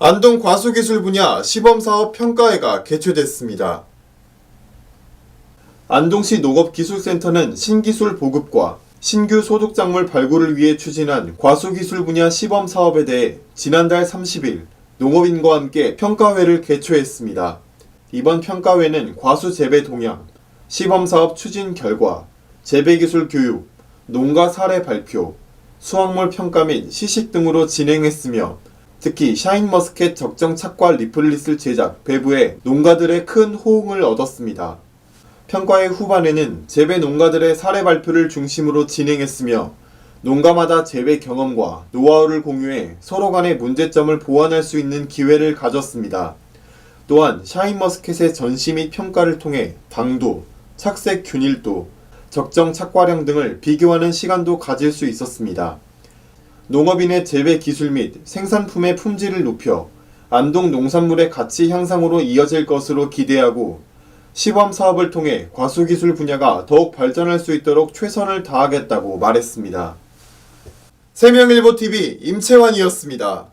안동 과수기술 분야 시범사업 평가회가 개최됐습니다. 안동시 농업기술센터는 신기술 보급과 신규 소득작물 발굴을 위해 추진한 과수기술 분야 시범사업에 대해 지난달 30일 농업인과 함께 평가회를 개최했습니다. 이번 평가회는 과수 재배 동향, 시범사업 추진 결과, 재배기술 교육, 농가 사례 발표, 수확물 평가 및 시식 등으로 진행했으며 특히 샤인머스켓 적정 착과 리플릿을 제작, 배부해 농가들의 큰 호응을 얻었습니다. 평가회 후반에는 재배 농가들의 사례 발표를 중심으로 진행했으며 농가마다 재배 경험과 노하우를 공유해 서로 간의 문제점을 보완할 수 있는 기회를 가졌습니다. 또한 샤인머스켓의 전시 및 평가를 통해 당도, 착색 균일도, 적정 착과량 등을 비교하는 시간도 가질 수 있었습니다. 농업인의 재배 기술 및 생산품의 품질을 높여 안동 농산물의 가치 향상으로 이어질 것으로 기대하고 시범 사업을 통해 과수기술 분야가 더욱 발전할 수 있도록 최선을 다하겠다고 말했습니다. 세명일보TV 임채환이었습니다.